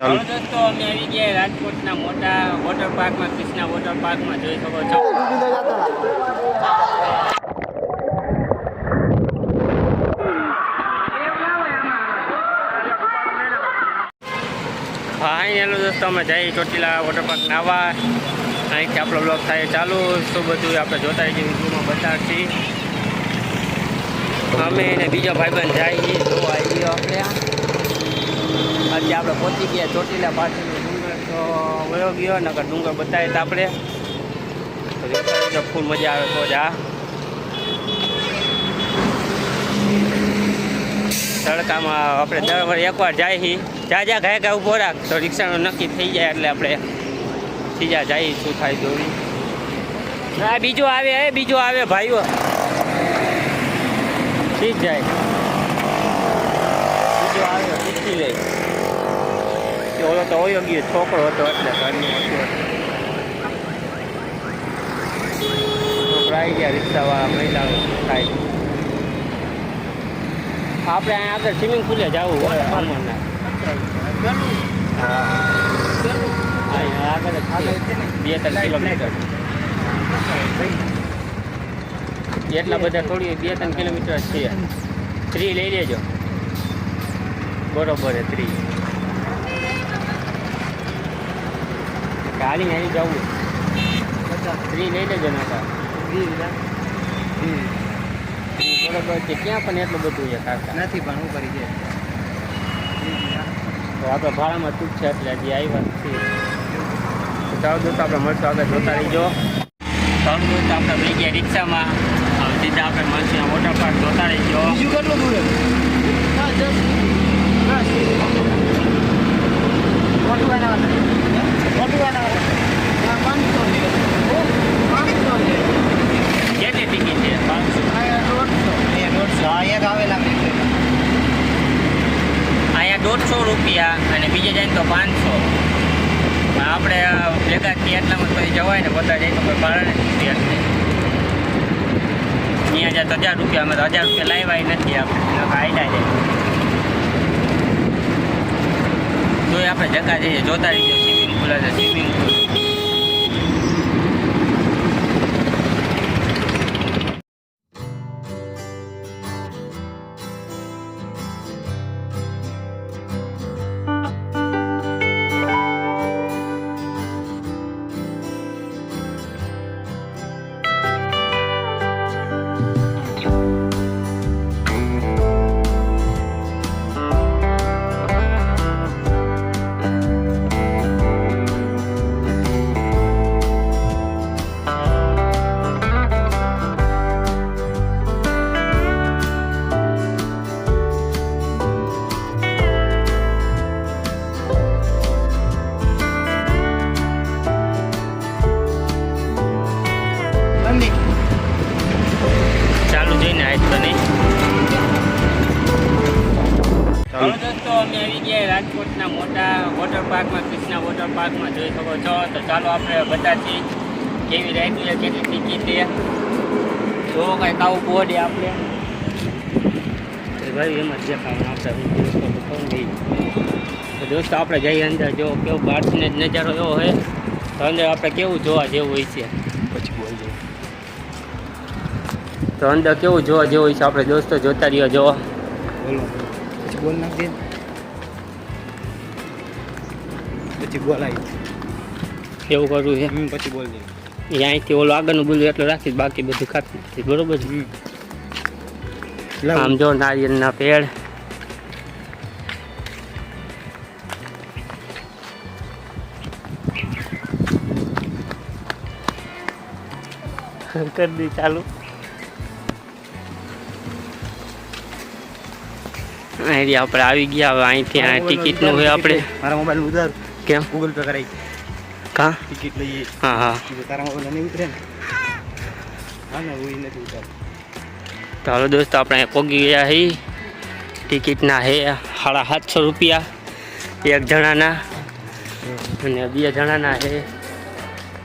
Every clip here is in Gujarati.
ચાલો રાજકોટના મોટા વોટર પાર્કમાં કૃષ્ણા વોટર પાર્કમાં જોઈ શકો છો. હા હેલો દોસ્તો, અમે જઈએ ચોટીલા વોટર પાર્ક નાવા અહીંથી આપણો બ્લોગ થાય ચાલુ. શું બધું આપણે જોતા રહીએ વિડીયોમાં બતાડશી અમે એને બીજો ભાઈબંધ જાય જોવા આવી ગયો આપણે. આજે આપણે પહોંચી ગયા ચોટીલા પાછળ ડુંગર. તો વયો ગયો, નકર ડુંગર બતાવે તો આપણે. ફૂલ મજા આવે તો જ આ તડકામાં આપણે દર વખતે એકવાર જાય હી. જ્યાં જ્યાં ઘાય ઘા ઊભો રાખ. તો રિક્ષાનું નક્કી થઈ જાય એટલે આપણે સીધા જઈએ શું થાય જોઈ હા બીજો આવે હે બીજો આવે, ભાઈઓ. ઠીક જાય. બીજો આવે શીખી કે ઓલો તો હોય ગયો છોકરો હતો એટલે ઘરનું હતું. છોકરા આવી ગયા રિક્ષાવાળા મહિલા થાય. આપણે અહીંયા આગળ સ્વિમિંગ પુલે જવું હોય અમરના બે ત્રણ કિલોમીટર. એટલા બધા થોડી બે ત્રણ કિલોમીટર છે. થ્રી લઈ લેજો. બરોબર છે થ્રી હાલી નહીં જવું ફ્રી લઈ લેજો નાકા બરોબર છે ક્યાં પણ એટલું બધું છે કાકા નથી પણ હું કરી જાય તો આપણે ભાડામાં તૂટ છે એટલે હજી આવ્યા નથી જાવ ચાલો દોસ્તો આપણે મળશું આગળ જોતા રહીજો. ચાલો દોસ્તો આપણે લઈ ગયા રિક્ષામાં. સીધા આપણે મળશું વોટર પાર્ક જોતા રહીજો. બીજું કેટલું દૂર કેટલી ટિકિટ છે પાંચસો અહીંયા દોઢસો રૂપિયા અને બીજે જાય ને તો પાંચસો આપણે ભેગા થઈએ એટલામાં પછી જવાય ને બધા જઈને તો ભાડે નથી અહીંયા જાય તો હજાર રૂપિયા અમે તો હજાર રૂપિયા લાવ્યા નથી આપણે. આયલા જાય જોઈએ આપણે જગા જઈએ, જોતા રહીએ, સ્વિમિંગ પુલ હશે સ્વિમિંગ પુલ. અમે આવી ગયા રાજકોટના મોટા વોટર પાર્કમાં કૃષ્ણા વોટર પાર્કમાં જોઈ શકો છો. તો ચાલો આપણે બતાવીએ કેવી રેગ્યુલર કેટલી ટિકિટ છે? જો કંઈક આવું બોર્ડ આપણે. ભાઈ એમ જ દેખાવાનું આપણે હું દોસ્તો કોણ ગઈ દોસ્તો આપણે જઈએ અંદર. જો કેવો બહારથી જ નજારો એવો હોય તો અંદર આપણે કેવું જોવા જેવું હોય છે? પછી બોલજો તો અંદર કેવું જોવા જેવું હોય છે? આપણે દોસ્તો જોતા રહ્યો જો. બોલો પછી બોલ નાખ પછી બોલાવી કેવું કરવું છે. પછી બોલ દઈએ અહીંથી ઓલું આગળનું બધું એટલું રાખીશ બાકી બધું ખાતી બરોબર છે? આમ જો નારિયેળના પેડ. કરી દી ચાલુ. અહીં આપણે આવી ગયા હવે અહીંથી ટિકિટ ટિકિટનું હોય આપણે મારા મોબાઈલ ઉધાર કેમ ગૂગલ પે કરાવી કા? ટિકિટ લઈએ. હા હા. તારા મોબાઈલ નહીં ઉતરે ને? હા ને હું નથી ઉતાર તો હાલો દોસ્તો આપણે પોગી ગયા હી. ટિકિટના હે સાડા સાતસો રૂપિયા એક જણાના. અને બે જણાના હે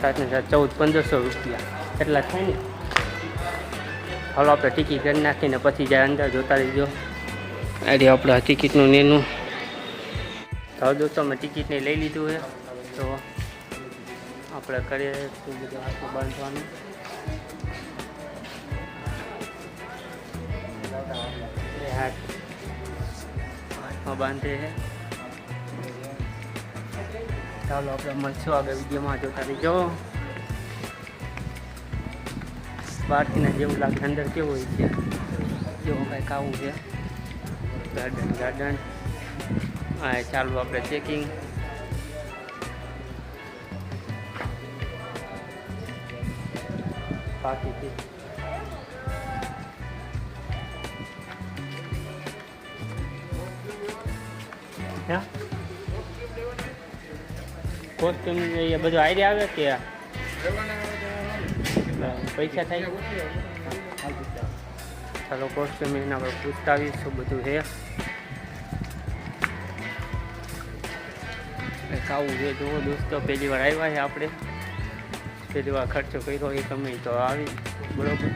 સાત ને સાત ચૌદ પંદરસો રૂપિયા. એટલા થાય ને? હાલો આપણે ટિકિટ કરી નાખીને પછી જાય અંદર જોતા રહીજો અરે આપણે ટિકિટનું ને એનું તો દોસ્તો અમે ટિકિટને લઈ લીધું છે. તો આપણે કરીએ શું બધું હાથમાં બાંધવાનું. હાથમાં બાંધે છે. ચાલો, આપણે મળશું આગળ વિડીયોમાં. જોતા રહીજો બહારથીના જેવું લાગે, અંદર કેવું હોય છે? જેવું કંઈક આવું છે. ગાર્ડન ગાર્ડન હા ચાલુ આપણે ચેકિંગ બાકી કોસ્ટ્યુમ એ બધું આઈડિયા આવે કે પૈસા થાય? ચાલો, કોસ્ટ્યુમ એના પર પૂછતા આવીશું, બધું છે આવું છે. જુઓ દોસ્તો પહેલી વાર આવ્યા છે આપણે. પહેલી વાર ખર્ચો કર્યો એ ગમે તો આવી બરોબર?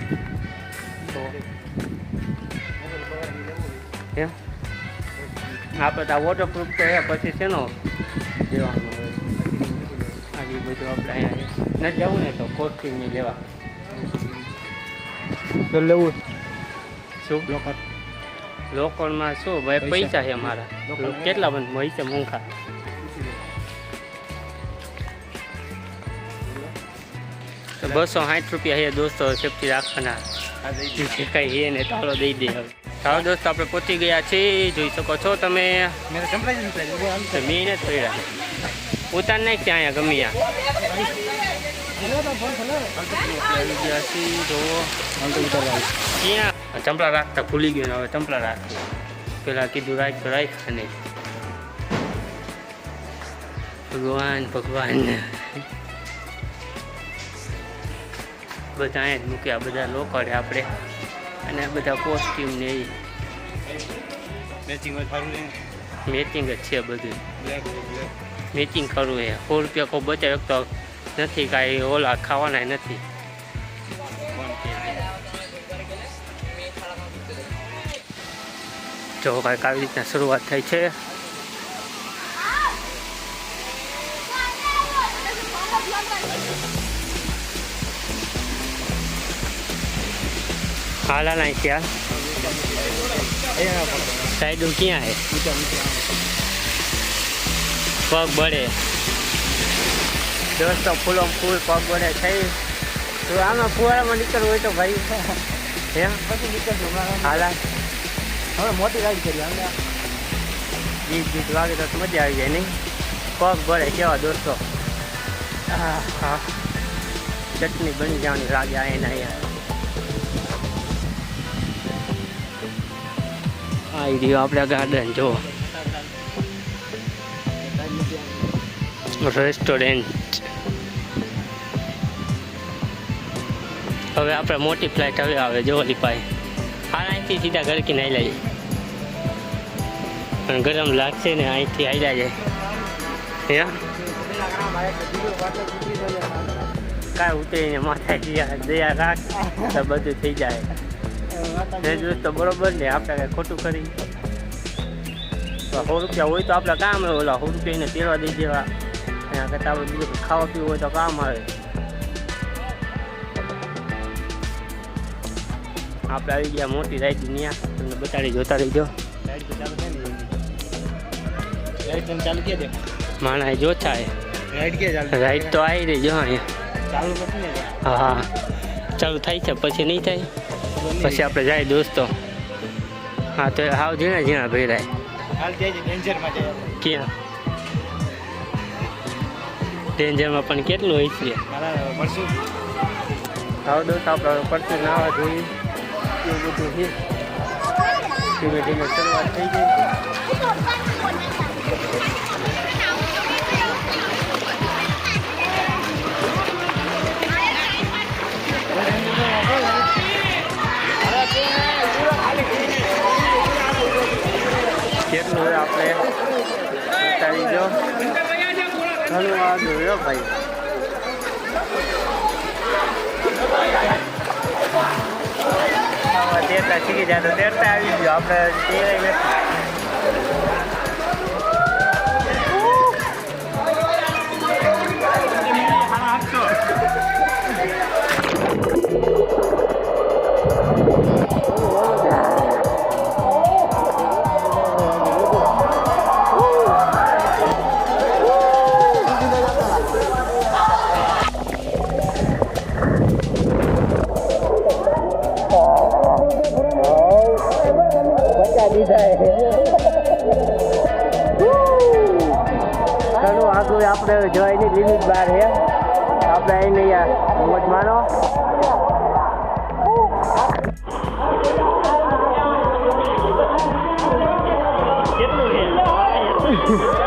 તો આપણે તો આ વોટરપ્રૂફ તો એ પછી શેનો હોય. આવી બધું આપણે અહીંયા નથી જવું ને તો કોસ્ટ્યુમ નહીં લેવા. તો લેવું. શું? લોકર લોકલમાં શું? ભાઈ પૈસા? છે મારા. કેટલા બંધ પૈસા મોંઘા બસો સાઠ રૂપિયા છે દોસ્તો સેફટી રાખવાના. જે કાંઈ છે ને તાળો દઈ દે હવે. ચાલો દોસ્તો આપણે પહોંચી ગયા છીએ. જોઈ શકો છો તમે. મેં પડ્યા. ઉતાર નાખ ત્યાં અહીંયા ગમે ત્યાં ચંપલા રાખતા ભૂલી ગયો હવે ચંપલા રાખતા પેલા કીધું રાખ તો રાખ ભગવાન ભગવાન. બધા અહીંયા જ મૂક્યા બધા લોકડે આપણે. અને બધા કોસ્ટ્યુમ ને એ. મેચિંગ જ છે બધું. મેચિંગ કરવું એ. સો રૂપિયા કોઈ બચાવ તો નથી કાંઈ ઓલા ખાવાના નથી. જો કાંઈક આવી રીતના શરૂઆત થઈ છે. હાલા ત્યાં સાઈડ ક્યાં હે? પગ બળે. દોસ્તો ફૂલો ફૂલ પગ બળે થઈ તો આમાં ફુવારામાં નીકળવું હોય તો ભાઈ. એમ? પછી નીકળશું હાલા. હવે મોટી રાઈડ કરી અમે ગીત ગીત વાગે તો મજા આવી જાય નહીં. પગ બળે કેવા દોસ્તો. હા. હા ચટણી બની જવાની લાગે એના અહીંયા. આ રહ્યો આપણા ગાર્ડન જો રેસ્ટોરન્ટ હવે આપણે મોટી ફ્લાઇટ હવે આવે જો ઓલી પાસે અહીંથી સીધા ગરકી નાઈ લઈએ પણ ગરમ લાગશે ને અહીંથી આવી જાય હે? કાંઈ ઉતરીને માથા દયા રાખ બધું થઈ જાય. ને દોસ્તો બરોબર ને આપણે કાંઈ ખોટું કરી. તો સો રૂપિયા હોય તો આપણે કામ આવે ઓલા સો રૂપિયા એને તેરવા દઈ દેવા. એના કરતાં આપણે બીજું ખાવા પીવું હોય તો કામ આવે. આપણે આવી ગયા મોટી રાઈડ ત્યાં તમને બતાડી જોતા રહીજો. રાઈડ તો ચાલુ છે રાઈડ તમે ચાલુ કે દે માણા જો થાય રાઈડ કે ચાલુ તો આવી રહી જો અહીંયા. ચાલુ નથી ને? હા હા. ચાલુ થાય છે પછી નહીં થાય? પછી આપણે જાય દોસ્તો. હા તો હાવ ઝીણા ઝીણા ભેરાય. ક્યાં? ડેન્જરમાં પણ કેટલું હોય છે? હાવ દોસ્ત આપણે પડતું નાવા જોઈએ. એવું બધું છે? ધીમે ધીમે શરૂઆત થઈ ગઈ. આગળ રહ્યો ભાઈ તેરતા શીખી જાય તો તેરતા આવી ગયો. આપણે તેરાય આપણે જોઈની લિમિટ બહાર છે. આપણે અહીં અહીંયા મોજ માનો કેટલું